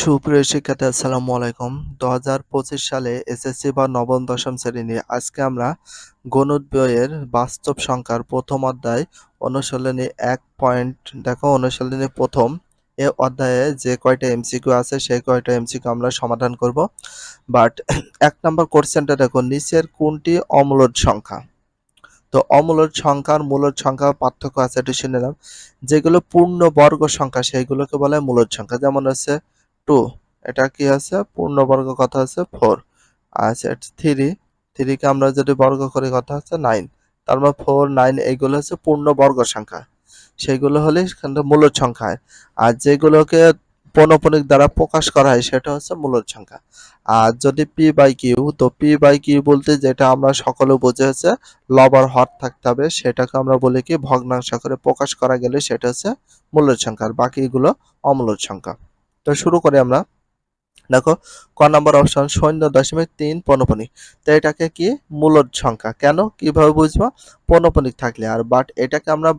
সুপ্রিয় শিক্ষার্থী, আসসালামু আলাইকুম। দু হাজার পঁচিশ সালে এসএসসি বা নবম দশম শ্রেণি আজকে আমরা গণিত বইয়ের বাস্তব সংখ্যার প্রথম অধ্যায় অনুশীলনী এক পয়েন্ট, দেখো অনুশীলনী প্রথম এ অধ্যায়ে যে কয়টা এমসিকিউ আছে সেই কয়টা এমসিকিউ আমরা সমাধান করব। বাট এক নম্বর কোশ্চেনটা দেখো, নিচের কোনটি অমূলদ সংখ্যা? তো অমূলদ সংখ্যার মূলদ সংখ্যা পার্থক্য আছে, একটু শুনে নিলাম যেগুলো পূর্ণ বর্গ সংখ্যা, সেইগুলোকে বলা হয় মূলদ সংখ্যা। যেমন হচ্ছে টু। এটা কি আছে? পূর্ণবর্গ কথা আছে ফোর। আচ্ছা থ্রি। থ্রিকে আমরা যদি বর্গ করি কথা হচ্ছে নাইন। তার মানে ফোর, নাইন, এইগুলো হচ্ছে পূর্ণবর্গ সংখ্যা। সেগুলো হলে মূলদ সংখ্যা। আর যেগুলোকে পৌনপনিক দ্বারা প্রকাশ করা হয়, সেটা হচ্ছে মূলদ সংখ্যা। আর যদি পি বাই কিউ, তো পি বাই কিউ বলতে যেটা আমরা সকলে বুঝে হচ্ছে, লবার হর থাকতে হবে, সেটাকে আমরা বলি কি, ভগ্নাংশ করে প্রকাশ করা গেলে সেটা হচ্ছে মূলদ সংখ্যা। আর বাকিগুলো অমূলদ সংখ্যা। তো শুরু করি আমরা। দেখো, ক নম্বর অপশন শূন্য দশমিক তিন পনপনিক তো এটাকে কি? মূলদ সংখ্যা। কেন? কীভাবে বুঝব? পনপনিক থাকলে আর বাট এটাকে আমরা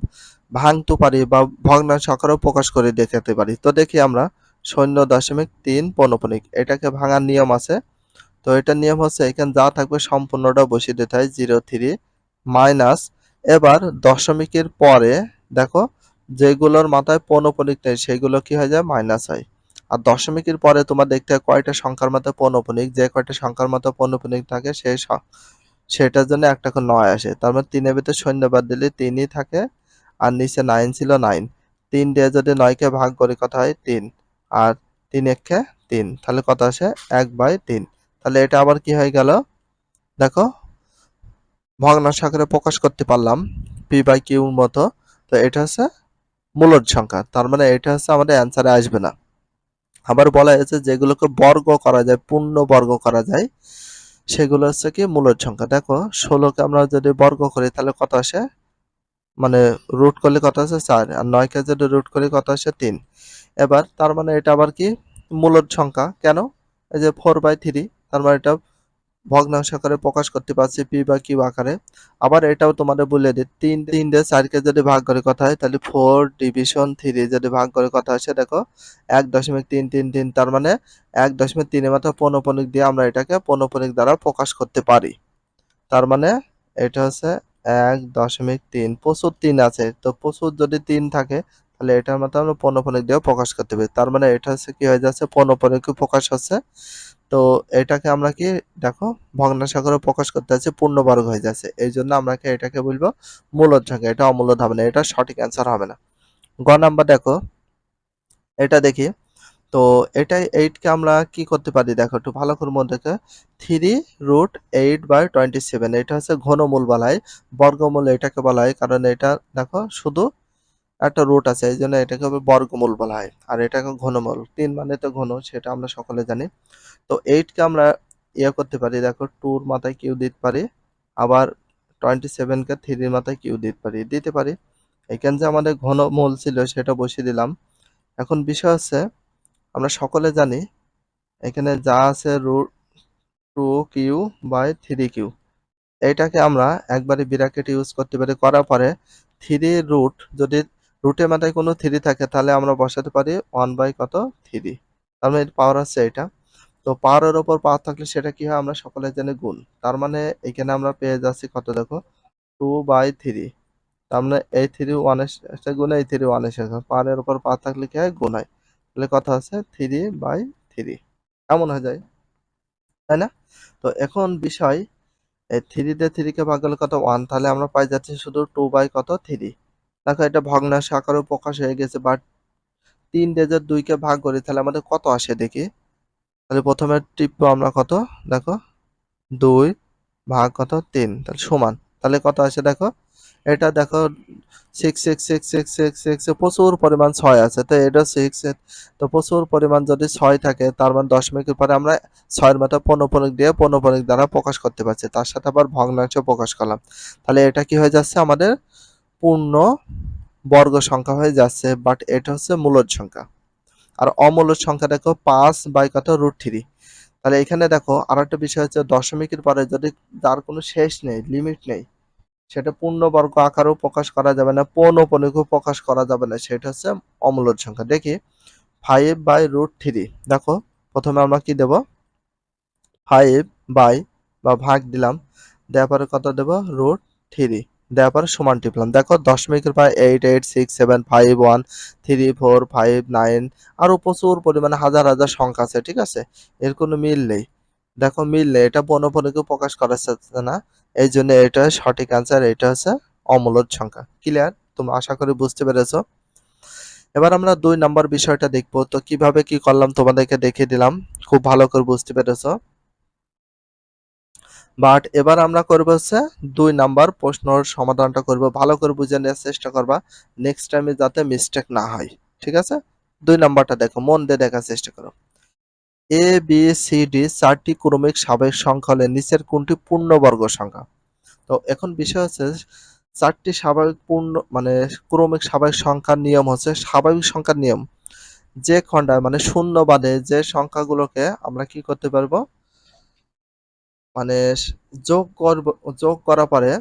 ভাঙতে পারি বা ভগ্নাংশ আকারেও প্রকাশ করে দেখাতে পারি। তো দেখি আমরা শূন্য দশমিক তিন পনপনিক এটাকে ভাঙার নিয়ম আছে। তো এটার নিয়ম হচ্ছে, এখানে যা থাকবে সম্পূর্ণটা বসিয়ে দিতে হয় জিরো থ্রি মাইনাস এবার দশমিকের পরে, দেখো, যেগুলোর মাথায় পৌনপনিক নেই, সেগুলো কি হয়ে যায়? মাইনাস হয়। আর দশমিকের পরে তোমার দেখতে হয় কয়টা সংখ্যার মতো পৌনপনিক, যে কয়টা সংখ্যার মতো পৌনপনিক থাকে সেই সেটার জন্য একটা করে নয় আসে। তার মানে তিনের ভিতরে শূন্য বাদ দিলে তিনই থাকে আর নিচে নাইন ছিল নাইন তিন দিয়ে যদি নয়কে ভাগ করে কথা হয়? তিন। আর তিন একে তিন। তাহলে কত আসে? এক বাই তিন। তাহলে এটা আবার কি হয়ে গেল? দেখো ভগ্নাংশ আকারে প্রকাশ করতে পারলাম পি বাই কিউর মতো। তো এটা হচ্ছে মূলদ সংখ্যা। তার মানে এটা হচ্ছে আমাদের অ্যান্সারে আসবে না। আবার বলা হয়েছে যেগুলোকে বর্গ করা যায়, পূর্ণ বর্গ করা যায়, সেগুলো হচ্ছে কি মূলের সংখ্যা। দেখো, ষোলোকে আমরা যদি বর্গ করি, তাহলে কত আসে? মানে রুট করলে কত আসে? চার, আর নয়কে যদি রুট করি, কত আসে? তিন। এবার তার মানে এটা আবার কি মূলদ সংখ্যা। কেন? এই যে ফোর বাই থ্রি তার মানে এটা ভগ্নাংশ আকারে প্রকাশ করতে পারছি পি বা কিউ আকারে। আবার এটাও তোমাদের বলে দিই, তিন তিন দিয়ে চারকে যদি ভাগ করে কথা হয়, তাহলে ফোর ডিভিশন থ্রি যদি ভাগ করে কথা আসে দেখো এক দশমিক তিন তিন তিন, তার মানে এক দশমিক তিনের মাথা পৌনপনিক দিয়ে আমরা এটাকে পৌনপনিক দ্বারা প্রকাশ করতে পারি। তার মানে এটা হচ্ছে এক দশমিক তিন, প্রচুর তিন আছে, তো প্রচুর যদি তিন থাকে, তাহলে এটার মতো আমরা পৌনপনিক দিয়েও প্রকাশ করতে পারি। তার মানে এটা হচ্ছে কি হয়ে যাচ্ছে, পৌনপনিক প্রকাশ হচ্ছে তো এটাকে আমরা কি, দেখো ভগ্নাংশাকারে প্রকাশ করতে যাচ্ছি পূর্ণবর্গ হয়ে যাচ্ছে। এই জন্য আমরা এটাকে বলব মূলদ সংখ্যা এটা অমূলদ হবে না এটা সঠিক অ্যান্সার হবে না। গ নাম্বার দেখো, এটা দেখি, তো এটাই এইটকে আমরা কি করতে পারি, দেখো, একটু ভালো করে মনে দেখে three root eight by twenty seven এটা হচ্ছে ঘনমূল বলা হয়, বর্গমূল এটাকে বলা হয়, কারণ এটা, দেখো, শুধু একটা রুট আছে, এই জন্য এটাকে বর্গমূল বলা হয়। আর এটাকে ঘনমূল। তিন মানে তো ঘন, সেটা আমরা সকলে জানি। তো এইটকে আমরা ইয়ে করতে পারি, দেখো টুর মাথায় কিউ দিতে পারি, আবার টোয়েন্টি সেভেনকে থ্রির মাথায় কিউ দিতে পারি। দিতে পারি। এখানে যে আমাদের ঘনমূল ছিল, সেটা বসিয়ে দিলাম। এখন বিষয় হচ্ছে, আমরা সকলে জানি, এখানে যা আছে root two q by three q এইটাকে আমরা একবারে বিরাকেট ইউজ করতে পারি। করার পরে থ্রি রুট যদি রুটের মাথায় কোনো থ্রি থাকে, তাহলে আমরা বসাতে পারি ওয়ান বাই কত থ্রি তার মানে পাওয়ার আছে এটা। তো পাওয়ারের ওপর পাওয়ার থাকলে সেটা কি হয়? আমরা সকলে জানি গুণ। তার মানে এখানে আমরা পেয়ে যাচ্ছি কত দেখো? টু বাই থ্রি তার মানে এই থ্রি ওয়ানের সাথে গুণে, এই থ্রি ওয়ানের সাথে। পাওয়ারের ওপর পাওয়ার থাকলে কি হয়? গুণ হয়। তাহলে কথা আছে থ্রি বাই থ্রি এমন হয়ে যায়? তাই না? তো এখন বিষয়, এই থ্রি দিয়ে থ্রিকে ভাগ গেলে কত? ওয়ান তাহলে আমরা পাই যাচ্ছি শুধু টু বাই কত? থ্রি দেখো এটা ভগ্নাংশ আকারেও প্রকাশ হয়ে গেছে বাট তিন দিয়ে দুইকে ভাগ করি তাহলে আমাদের কত আসে দেখি? তাহলে প্রথমে টিপবো আমরা কত? দেখো, দুই ভাগ কত? তিন, তাহলে সমান। তাহলে কত আসে দেখো? এটা দেখো six six six six six six প্রচুর পরিমাণ ছয় আছে, তো এটা সিক্স তো প্রচুর পরিমাণ যদি ছয় থাকে, তার মানে দশমিকের পরে আমরা ছয়ের মতো পনপনিক দিয়ে পনপনিক দ্বারা প্রকাশ করতে পারছি, তার সাথে আবার ভগ্নাংশ প্রকাশ করলাম। তাহলে এটা কি হয়ে যাচ্ছে আমাদের? পূর্ণ বর্গ সংখ্যা হয়ে যাচ্ছে বাট এটা হচ্ছে মূলদ সংখ্যা। আর অমূলদ সংখ্যা দেখো পাঁচ বাই কত? রুট থ্রি তাহলে এখানে দেখো আর একটা বিষয় হচ্ছে দশমিকের পরে যদি যার কোনো শেষ নেই লিমিট নেই, সেটা পূর্ণবর্গ আকারেও প্রকাশ করা যাবে না পৌনপনিকও প্রকাশ করা যাবে না, সেটা হচ্ছে অমূলদ সংখ্যা। দেখি ফাইভ বাই রুট থ্রি দেখো, প্রথমে আমরা কি দেব? ফাইভ বাই বা ভাগ দিলাম, দেওয়ার পরে কত দেব? রুট থ্রি দেওয়ার পরে সমান টিপলাম দেখো দশমিকের পর eight eight six seven five one three four five nine আরও প্রচুর পরিমাণে হাজার হাজার সংখ্যা আছে, ঠিক আছে? এর কোনো মিল নেই। দেখো, মিল নেই। এটা বনফলকে প্রকাশ করা যাচ্ছে না। এই জন্য এটা সঠিক অ্যান্সার এটা হচ্ছে অমূলদ সংখ্যা। ক্লিয়ার তোমরা আশা করি বুঝতে পেরেছ। এবার আমরা দুই নাম্বার বিষয়টা দেখব। তো কীভাবে কি করলাম তোমাদেরকে দেখিয়ে দিলাম। খুব ভালো করে বুঝতে পেরেছ। বাট এবার আমরা করব হচ্ছে দুই নাম্বার প্রশ্নর সমাধানটা করব। ভালো করে বুঝে নেওয়ার চেষ্টা করবা। নেক্সট টাইমে যাতে মিস্টেক না হয়। ঠিক আছে? দুই নাম্বারটা দেখো, মন দিয়ে দেখার চেষ্টা করো। এ বি সি ডি চারটি ক্রমিক স্বাভাবিক সংখ্যা হলে নিচের কোনটি পূর্ণবর্গ সংখ্যা? তো এখন বিষয় হচ্ছে চারটি স্বাভাবিক পূর্ণ মানে ক্রমিক স্বাভাবিক সংখ্যার নিয়ম হচ্ছে স্বাভাবিক সংখ্যার নিয়ম। যে খণ্ডায় মানে শূন্য বাদে যে সংখ্যাগুলোকে আমরা কি করতে পারব? মানে যোগ করব যোগ করা পরে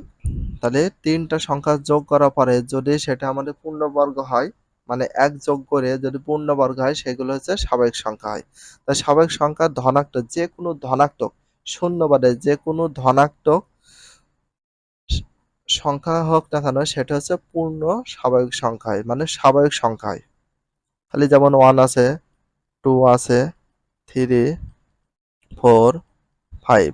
তাহলে তিনটা সংখ্যা যোগ করার পরে যদি সেটা আমাদের পূর্ণবর্গ হয় মানে এক যোগ করে যদি পূর্ণবর্গ হয়, সেগুলো হচ্ছে স্বাভাবিক সংখ্যা হয়। তাই স্বাভাবিক সংখ্যা ধনাত্মক, যে কোনো ধনাত্মক শূন্যবাদে যে কোনো ধনাত্মক সংখ্যা হোক না কেন, সেটা হচ্ছে পূর্ণ স্বাভাবিক সংখ্যা হয় মানে স্বাভাবিক সংখ্যা হয়। খালি যেমন ওয়ান আছে টু আছে থ্রি ফোর ফাইভ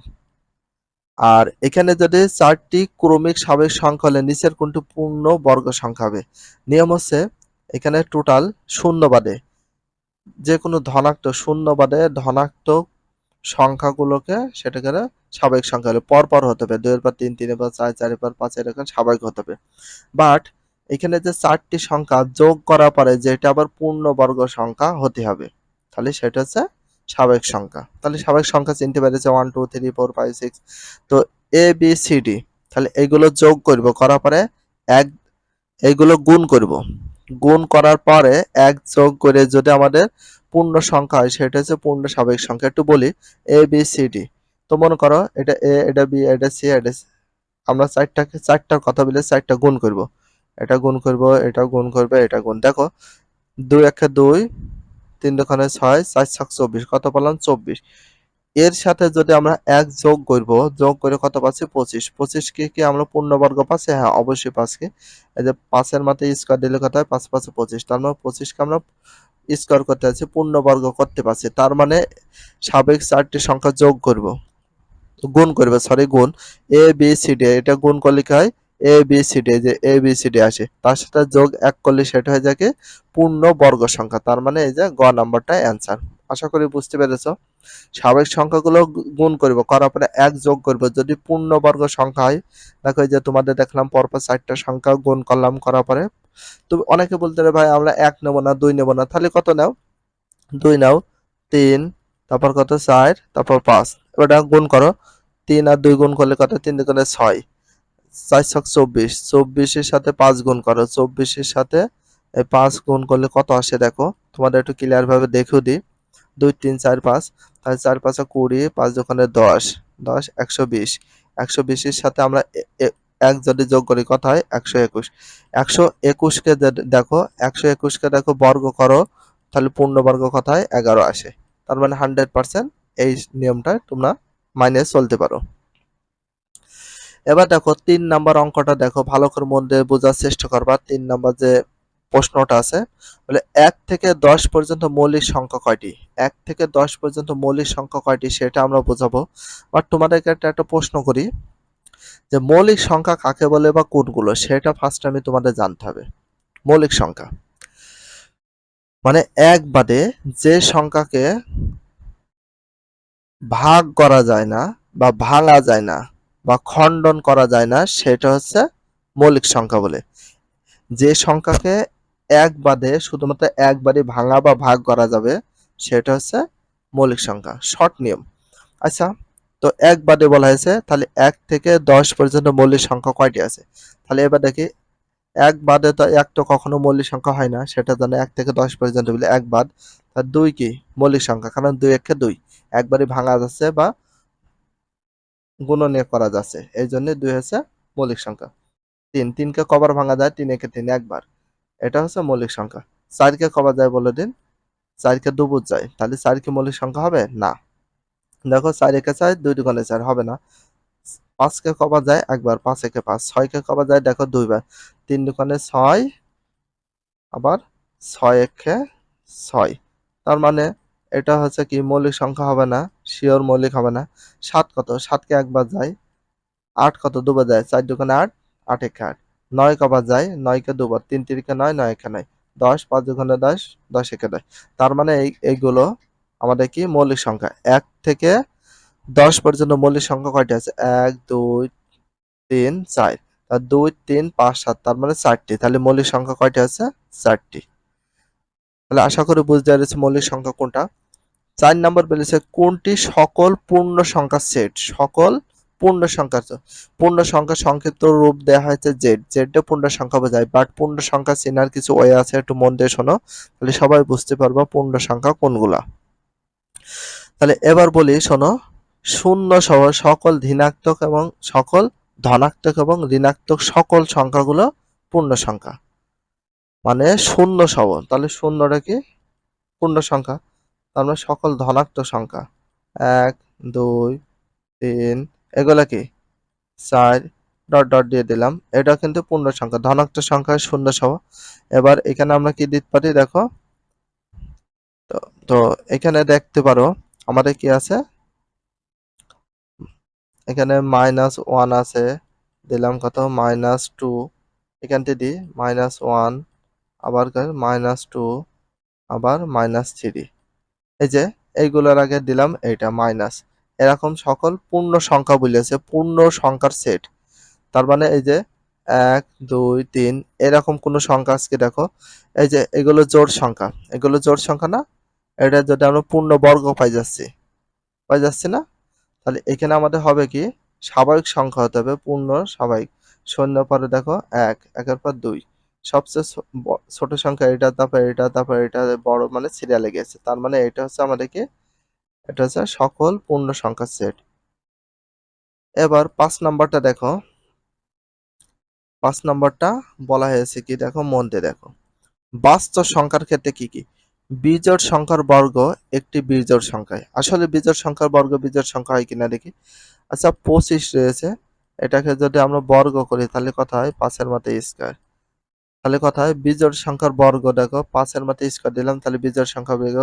আর এখানে যদি চারটি ক্রমিক স্বাভাবিক সংখ্যা হলে নিচের কোনটি পূর্ণ বর্গ সংখ্যা হবে? নিয়ম হচ্ছে এখানে টোটাল শূন্য বাদে যে কোনো ধনাক্ত শূন্য বাদে ধনাত্মক সংখ্যাগুলোকে সেটাকে স্বাভাবিক সংখ্যা হলে পর পর হতে হবে। দুইয়ের পর তিন, তিনের পর চার, চারের পর পাঁচ, এরকম স্বাভাবিক হতে হবে। বাট এখানে যে চারটি সংখ্যা যোগ করার পরে যেটা আবার পূর্ণবর্গ সংখ্যা হতে হবে, তাহলে সেটা হচ্ছে স্বাভাবিক সংখ্যা। তাহলে স্বাভাবিক সংখ্যা চিনতে পেরেছে one two three four five six তো এ বি সি ডি তাহলে এইগুলো যোগ করব করার পরে এক এইগুলো গুণ করব। গুণ করার পরে এক যোগ করে যদি আমাদের পূর্ণ সংখ্যা হয় সেটা হচ্ছে পূর্ণ স্বাভাবিক সংখ্যা। একটু বলি এ বি সি ডি তো মনে করো এটা এ এটা বি এটা সি এটা। আমরা চারটাকে চারটার কথা বলে চারটা গুণ করব। এটা গুণ করব এটা গুণ করবে এটা গুণ। দেখো দুই একে দুই তিন দোকানে ছয়, চার ছক চব্বিশ। কত পেলাম? চব্বিশ। এর সাথে যদি আমরা এক যোগ করব, যোগ করে কত পাচ্ছি? পঁচিশ। পঁচিশ কি আমরা পূর্ণবর্গ পাচ্ছি? হ্যাঁ অবশ্যই পাচ্ছি। এই যে পাঁচের মাথায় স্কোয়ার দিলে কত হয়? পাঁচ, পাঁচে, পঁচিশ। তার মানে পঁচিশকে আমরা স্কোয়ার করতে পারছি পূর্ণবর্গ করতে পারছি। তার মানে সাবেক চারটি সংখ্যা যোগ করব। গুণ করবে সরি গুণ। এ বি সি ডি এটা গুণ করলে কি হয়? এ বি সি ডি যে এ বি সি ডি আসে। তার সাথে যোগ এক করলে সেটা হয়ে যাকে পূর্ণ বর্গ সংখ্যা। তার মানে এই যে গ নাম্বারটা অ্যান্সার আশা করি বুঝতে পেরেছ। স্বাভাবিক সংখ্যাগুলো গুণ করব। করার পরে এক যোগ করব। যদি পূর্ণবর্গ সংখ্যা হয়, দেখো যে তোমাদের দেখলাম পরপর চারটা সংখ্যা গুণ করলাম করার পরে। তুমি অনেকে বলতে পারে, ভাই, আমরা এক নেব না, দুই নেব না। তাহলে কত নাও? দুই নাও, তিন, তারপর কত? চার, তারপর পাঁচ। এবার এটা গুণ করো। তিন আর দুই গুণ করলে কত? তিন দুগুণে ছয়। চার ছক চব্বিশ। চব্বিশের সাথে পাঁচ গুণ করো। চব্বিশের সাথে এই পাঁচ গুণ করলে কত আসে দেখো? তোমাদের একটু ক্লিয়ার ভাবে দেখেও দিই। দুই, তিন, চার, পাঁচ। তাহলে চার, পাঁচে কুড়ি, পাঁচ দোকানে দশ। দশ, একশো বিশ। একশো বিশের সাথে আমরা এক যদি যোগ করি, কত হয়? একশো একুশ। একশো একুশকে দেখো, একশো একুশকে দেখো বর্গ করো, তাহলে পূর্ণবর্গ কত হয়? এগারো আসে। তার মানে হান্ড্রেড পার্সেন্ট এই নিয়মটা তোমরা মাইনে চলতে পারো। এবার দেখো তিন নাম্বার অঙ্কটা দেখো, ভালো করে মন দিয়ে বোঝার চেষ্টা করবা। তিন নাম্বার যে প্রশ্নটা আছে, বলে এক থেকে দশ পর্যন্ত মৌলিক সংখ্যা কয়টি? এক থেকে দশ পর্যন্ত মৌলিক সংখ্যা কয়টি সেটা আমরা বোঝাবো। বাট তোমাদেরকে একটা একটা প্রশ্ন করি, যে মৌলিক সংখ্যা কাকে বলে বা কোনগুলো? সেটা ফার্স্ট আমি তোমাদের জানতে হবে। মৌলিক সংখ্যা। মানে এক বাদে যে সংখ্যাকে ভাগ করা যায় না বা ভাঙা যায় না বা খণ্ডন করা যায় না, সেটা হচ্ছে মৌলিক সংখ্যা বলে। যে সংখ্যাকে এক বাদে শুধুমাত্র একবারই ভাঙা বা ভাগ করা যাবে, সেটা হচ্ছে মৌলিক সংখ্যা, শর্ট নিয়ম। আচ্ছা তো এক বাদে বলা হয়েছে, তাহলে এক থেকে দশ পর্যন্ত মৌলিক সংখ্যা কয়টি আছে? তাহলে এবার দেখি, এক বাদে তো এক তো কখনো মৌলিক সংখ্যা হয় না, সেটা জানে এক থেকে দশ পর্যন্ত বলে এক বাদ। তার দুই কি? মৌলিক সংখ্যা, কারণ দুই একে দুই। একবারই ভাঙা যাচ্ছে বা গুণনীয় করা যাচ্ছে। এই জন্য দুই হচ্ছে মৌলিক সংখ্যা। তিন, তিনকে কবার ভাঙা যায়, তিন একে তিন একবার। এটা হচ্ছে মৌলিক সংখ্যা। চারকে কবার যায় বলে দিন, চারকে দুপুর যায়। তাহলে চার কি মৌলিক সংখ্যা হবে? না। দেখো চার একে চার, দুই দুগুণে চার হবে না। পাঁচকে কবা যায় একবার, পাঁচ একে পাঁচ। ছয়কে কবা যায় দেখো দুইবার। তিন দুগুণে ছয়, আবার ছয় একে ছয়। তার মানে এটা হচ্ছে কি মৌলিক সংখ্যা হবে না, শিওর মৌলিক হবে না। সাত কত? সাতকে একবার যায়। আট কত? দুবার যায়। চার দুগুণে আট আট একে আট। নয় কবার যায়? নয়কে দুবার তিন তিরিকে নয় নয় একে নয়। দশ, পাঁচ দুগুণে দশ দশ একে দশ। তার মানে এই, এইগুলো আমাদের কি মৌলিক সংখ্যা। এক থেকে দশ পর্যন্ত মৌলিক সংখ্যা কয়টি আছে? এক, দুই, তিন, চার। দুই, তিন, পাঁচ, সাত। তার মানে চারটি। তাহলে মৌলিক সংখ্যা কয়টি আছে? চারটি। তাহলে আশা করি বুঝতে পেরেছি মৌলিক সংখ্যা কোনটা। চার নম্বর বলেছে কোনটি সকল পূর্ণ সংখ্যার সেট সকল পূর্ণ সংখ্যার পূর্ণ সংখ্যা সংক্ষিপ্ত রূপ দেওয়া হয়েছে জেড জেডে পূর্ণ সংখ্যা বোঝায় বাট পূর্ণ সংখ্যা চেনার কিছু ওয়ে আছে, একটু মন দিয়ে শোনো। তাহলে সবাই বুঝতে পারবা পূর্ণ সংখ্যা কোনগুলা। তাহলে এবার বলি, শোনো, শূন্য সহ সকল ধনাত্মক এবং সকল ধনাত্মক এবং ঋণাত্মক সকল সংখ্যাগুলো পূর্ণ সংখ্যা। মানে শূন্য সহ তাহলে শূন্যটা কি? পূর্ণ সংখ্যা। তার মানে সকল ধনাত্মক সংখ্যা। এক, দুই, তিন, এগুলা কি? চার, ডট ডট দিয়ে দিলাম। এটা কিন্তু পূর্ণ সংখ্যা। ধনাত্মক সংখ্যা শূন্য সহ এবার এখানে আমরা কি দিতে পারি? দেখো। তো এখানে দেখতে পারো, আমাদের কি আছে? এখানে মাইনাস ওয়ান আছে। দিলাম কত? মাইনাস টু এখান থেকে দিই মাইনাস ওয়ান আবার মাইনাস টু আবার মাইনাস থ্রি এই যে, এইগুলোর আগে দিলাম, এইটা মাইনাস এরকম সকল পূর্ণ সংখ্যা বলেছে, পূর্ণ সংখ্যার সেট তার মানে এই যে, এক, দুই, তিন, এরকম কোনো সংখ্যা আজকে দেখো। এই যে, এগুলো জোড় সংখ্যা। এগুলো জোড় সংখ্যা না? এটা যদি আমরা পূর্ণ বর্গ পাই যাচ্ছি। পাই যাচ্ছি না? তাহলে এখানে আমাদের হবে কি? স্বাভাবিক সংখ্যা হতে হবে পূর্ণ স্বাভাবিক। শূন্য পরে দেখো, এক, একের পর দুই। সবচেয়ে ছোট সংখ্যা এটা, তারপর এটা তারপর এটা, বড় মানে সিরিয়ালে গেছে। তার মানে এটা হচ্ছে আমাদেরকে, এটা হচ্ছে সকল পূর্ণ সংখ্যার সেট এবার পাঁচ নাম্বারটা দেখো। পাঁচ নাম্বারটা বলা হয়েছে কি, দেখো, মন দিয়ে দেখো। বাস্তব সংখ্যার ক্ষেত্রে কি কি? বিজোড় সংখ্যার বর্গ একটি বিজোড় সংখ্যায় আসলে বিজোড় সংখ্যার বর্গ বিজোড় সংখ্যা হয় কিনা দেখি? আচ্ছা পঁচিশ রয়েছে। এটাকে যদি আমরা বর্গ করি, তাহলে কথা হয়? পাঁচের মতো স্কোয়ার তাহলে কথা হয় বিজোড় সংখ্যার বর্গ, দেখো, পাঁচের মাথায় স্কোয়ার দিলাম, তাহলে বিজোড় সংখ্যা বেগ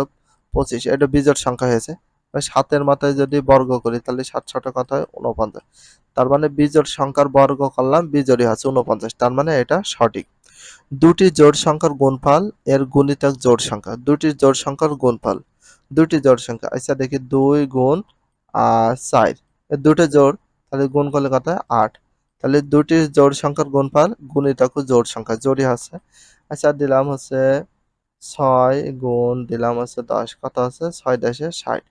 পঁচিশ, এটা বিজোড় সংখ্যা হয়েছে। সাতের মাথায় যদি বর্গ করি, তাহলে সাত ছটা কথা হয়? উনপঞ্চাশ তার মানে বিজোড় সংখ্যার বর্গ করলাম, বিজোড়ই আছে উনপঞ্চাশ তার মানে এটা সঠিক। দুটি জোড় সংখ্যার গুণফল, এর গুণিতক জোড় সংখ্যা। দুটি জোড় সংখ্যার গুণফল, দুটি জোড় সংখ্যা। আচ্ছা দেখি দুই গুণ আর চার। দুটো জোড়, তাহলে গুণ করলে কত হয়? আট। তাহলে দুটি জোড় সংখ্যার গুণফল গুণিতক জোড় সংখ্যা, জোড়ই আছে আচ্ছা দিলাম হচ্ছে ছয় গুণ, দিলাম হচ্ছে দশ, কত আছে ছয় দশে ষাট।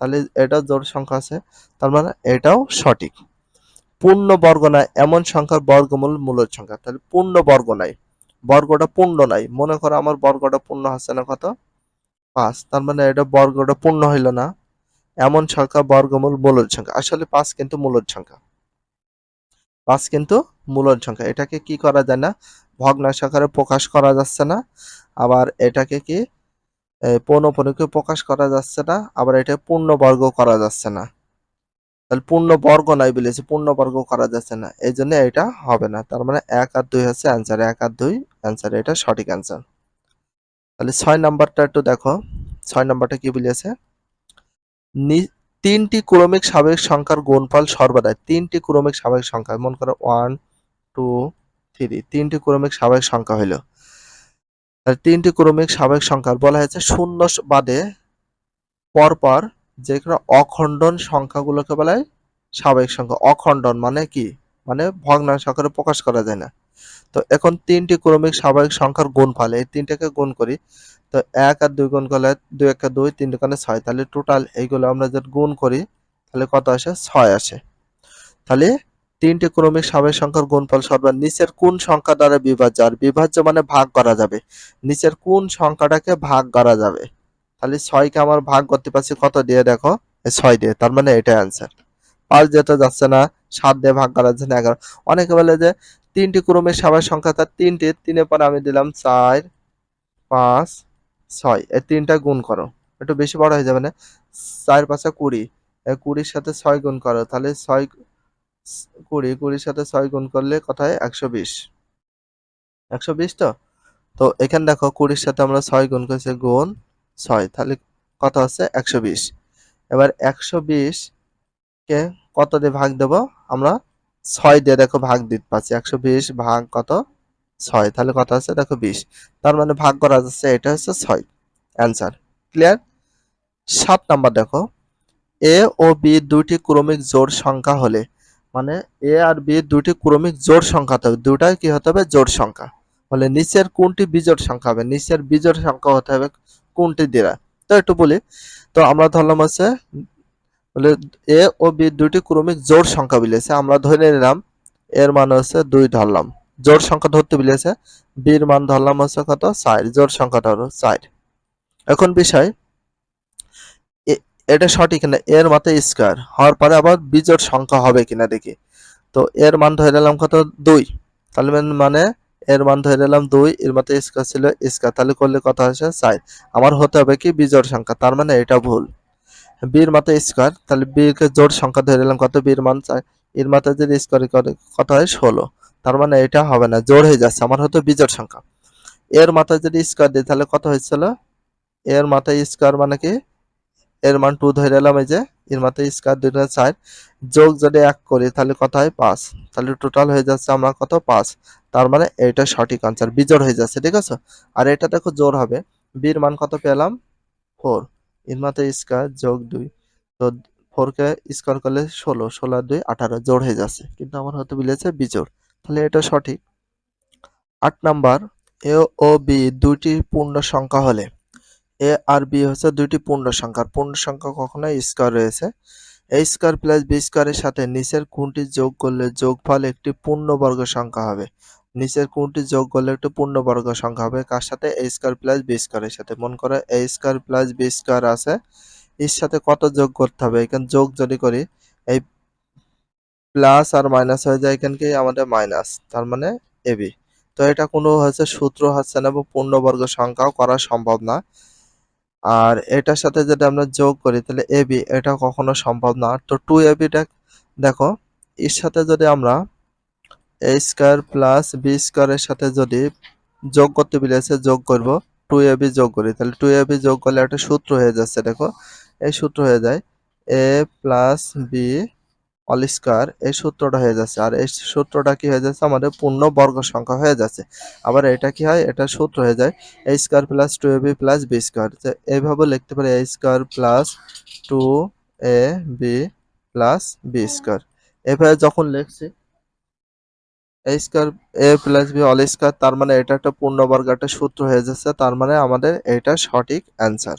তাহলে এটা জোড় সংখ্যা আছে, তার মানে এটাও সঠিক। পূর্ণ বর্গ নাই, এমন সংখ্যার বর্গমূল মূলের সংখ্যা। তাহলে পূর্ণ বর্গ নাই, বর্গটা পূর্ণ নাই। মনে করো আমার বর্গটা পূর্ণ হচ্ছে না কত? পাঁচ, তার মানে এটা বর্গটা পূর্ণ হইল না। এমন সংখ্যা বর্গমূল মূলের সংখ্যা। আসলে পাঁচ কিন্তু মূলের সংখ্যা। পাঁচ কিন্তু মূলের সংখ্যা। এটাকে কি করা যায় না? ভগ্নাংশ আকারে প্রকাশ করা যাচ্ছে না। আবার এটাকে কি পৌনপনিকে প্রকাশ করা যাচ্ছে না। আবার এটা পূর্ণবর্গ করা যাচ্ছে না। তাহলে পূর্ণবর্গ নাই বলেছে, পূর্ণবর্গ করা যাচ্ছে না। এই জন্য এটা হবে না। তার মানে এক আর দুই হচ্ছে অ্যান্সার এক আর দুই অ্যান্সার এটা সঠিক অ্যান্সার তাহলে ছয় নাম্বারটা একটু দেখো। ছয় নাম্বারটা কি বলেছে? তিনটি ক্রমিক স্বাভাবিক সংখ্যার গুণফল সর্বদা তিনটি ক্রমিক স্বাভাবিক সংখ্যা, মনে করো ওয়ান টু থ্রি তিনটি ক্রমিক স্বাভাবিক সংখ্যা হইল। তিনটি ক্রমিক স্বাভাবিক সংখ্যার বলা হয়েছে শূন্য বাদে পরপর যে কোনো অখণ্ডন সংখ্যাগুলোকে বলা হয় স্বাভাবিক সংখ্যা। অখণ্ডন মানে কি? মানে ভগ্নাংশ আকারে প্রকাশ করা যায় না। তো এখন তিনটি ক্রমিক স্বাভাবিক সংখ্যার গুণফল, এই তিনটাকে গুণ করি। তো এক আর দুই গুণ করলে দুই একে দুই, তিন দুগুণে ছয়। তাহলে টোটাল এইগুলো আমরা যদি গুণ করি, তাহলে কত আসে? ছয় আসে। তাহলে তিনটি ক্রমিক স্বাভাবিক সংখ্যার গুণফল সর্বাধিক নিচের কোন সংখ্যা দ্বারা বিভাজ্য? আর বিভাজ্য মানে ভাগ করা যাবে। নিচের কোন সংখ্যাটাকে ভাগ করা যাবে? তাহলে ছয়কে আমার ভাগ করতে পারছি কত দিয়ে? দেখো ছয় দিয়ে। তার মানে এটা অ্যান্সার পাঁচ যেতে যাচ্ছে না, সাত দিয়ে ভাগ করা যাচ্ছে না, এগারো। অনেকে বলে যে তিনটি ক্রমের স্বাভাবিক সংখ্যা তার তিনটি, তিনের পরে আমি দিলাম চার, পাঁচ ছয়, এই তিনটা গুণ করো। একটু বেশি বড় হয়ে যাবে না? চার পাঁচা কুড়ি কুড়ির সাথে ছয় গুণ করো, তাহলে ছয় কুড়ি, কুড়ির সাথে ছয় গুণ করলে কত হয়? একশো বিশ। একশো বিশ তো? তো এখানে দেখো কুড়ির সাথে আমরা ছয় গুণ করেছি, গুণ ছয়, তাহলে কত হচ্ছে? একশো বিশ। এবার একশো বিশ কে কত দিয়ে ভাগ দেব? আমরা ছয় দিয়ে দেখো ভাগ দিতে পারছি। একশো বিশ ভাগ কত? ছয়, তাহলে কত আছে? দেখো বিশ। তার মানে ভাগ করা যাচ্ছে, এটা হচ্ছে ছয়। অ্যান্সার ক্লিয়ার সাত নাম্বার দেখো। এ ও বি দুইটি ক্রমিক জোড় সংখ্যা হলে মানে এ আর বি দুইটি ক্রমিক জোড় সংখ্যা হবে। দুটাই কি হতে হবে? জোড় সংখ্যা। হলে নিচের কোনটি বিজোড় সংখ্যা হবে? নিচের বিজোড় সংখ্যা হতে হবে কোনটি দ্বারা? তো একটু বলি। তো আমরা ধরলাম হচ্ছে, বলে এ ও বি দুইটি ক্রমিক জোড় সংখ্যা বিলেছে আমরা ধরে নিলাম, এর মানে হচ্ছে দুই ধরলাম। জোড় সংখ্যা ধরতে বিলেছে। বির মান ধরলাম হচ্ছে কত? চার। জোড় সংখ্যাটা হলো চার। এখন বিষয় এটা সঠিক না? এর মতে স্কয়ার হওয়ার পরে আবার বিজোর সংখ্যা হবে কিনা দেখি। তো এর মান ধরে নিলাম কত? দুই। তাহলে মানে এর মান ধরে নিলাম দুই, এর মতে স্কোয়ার ছিল স্কয়ার তাহলে করলে কত আসে চার। আমার হতে হবে কি? বিজোর সংখ্যা। তার মানে এটা ভুল। বির মাথা স্কোয়ার তাহলে বীর কে জোড় সংখ্যা ধরে নিলাম কত? বীর মান চাই এর মাথা যদি স্কোয়ার করে, কত হয়? ষোলো। তার মানে এটা হবে না, জোর হয়ে যাচ্ছে। আমার হয়তো বিজোড় সংখ্যা। এর মাথায় যদি স্কোয়ার দিই, তাহলে কত হয়েছিল? এর মাথায় স্কোয়ার মানে কি? এর মান টু ধরে এলাম এই যে, এর মাথায় স্কোয়ার দুইটা চার। যোগ যদি এক করি, তাহলে কত হয়? পাঁচ। তাহলে টোটাল হয়ে যাচ্ছে আমরা কত? পাঁচ। তার মানে এটা সঠিক আনসার বিজোড় হয়ে যাচ্ছে, ঠিক আছে? আর এটা দেখো জোর হবে। বীর মান কত পেলাম? ফোর এর মাথায় স্কোয়ার যোগ দুই। তো ফোর কে স্কোয়ার করলে ষোলো। ষোলো দুই আঠারো। জোর হয়ে যাচ্ছে। কিন্তু আমার হয়তো মিলেছে বিজোড়। তাহলে এটা সঠিক। আট নাম্বার, এ ও বি দুইটি পূর্ণ সংখ্যা হলে, এ আর বি হচ্ছে দুইটি পূর্ণ সংখ্যা। পূর্ণ সংখ্যা কখনো স্কোয়ার রয়েছে। এ স্কোয়ার প্লাস বি স্কোয়ারের সাথে নিচের কোনটি যোগ করলে যোগফল একটি পূর্ণবর্গ সংখ্যা হবে? নিচের কোনটি যোগ করলে একটি পূর্ণবর্গ সংখ্যা হবে? কার সাথে? এ স্কোয়ার প্লাস বি স্কোয়ারের সাথে। মনে করো A square plus B square আছে। এর সাথে কত যোগ করতে হবে? এখানে যোগ যদি করি, এই প্লাস আর মাইনাস হয়ে যায় এখানে কি আমাদের মাইনাস, তার মানে এবি তো এটা কোনো হচ্ছে সূত্র হচ্ছে না বা পূর্ণবর্গ সংখ্যাও করা সম্ভব না। আর এটার সাথে যদি আমরা যোগ করি, তাহলে এবি এটা কখনো সম্ভব না। তো টু এবিটা দেখো, এর সাথে যদি আমরা এ স্কোয়ার প্লাস বি স্কোয়ারের সাথে যদি যোগ করতে বিলেছে যোগ করব, টু এবি যোগ করি, তাহলে টু এবি যোগ করলে একটা সূত্র হয়ে যাচ্ছে, দেখো, এই সূত্র হয়ে যায়, A plus B whole square এই সূত্রটা হয়ে যাচ্ছে। আর এই সূত্রটা কি হয়ে যাচ্ছে? আমাদের পূর্ণ বর্গ সংখ্যা হয়ে যাচ্ছে। আবার এটা কি হয়? এটা সূত্র হয়ে যায় A square plus two A B plus B square এইভাবে লিখতে পারি A square plus two A B plus B square এভাবে যখন লিখছি A square A plus B whole square তার মানে এটা একটা পূর্ণবর্গ, একটা সূত্র হয়ে যাচ্ছে, তার মানে আমাদের এটা সঠিক অ্যান্সার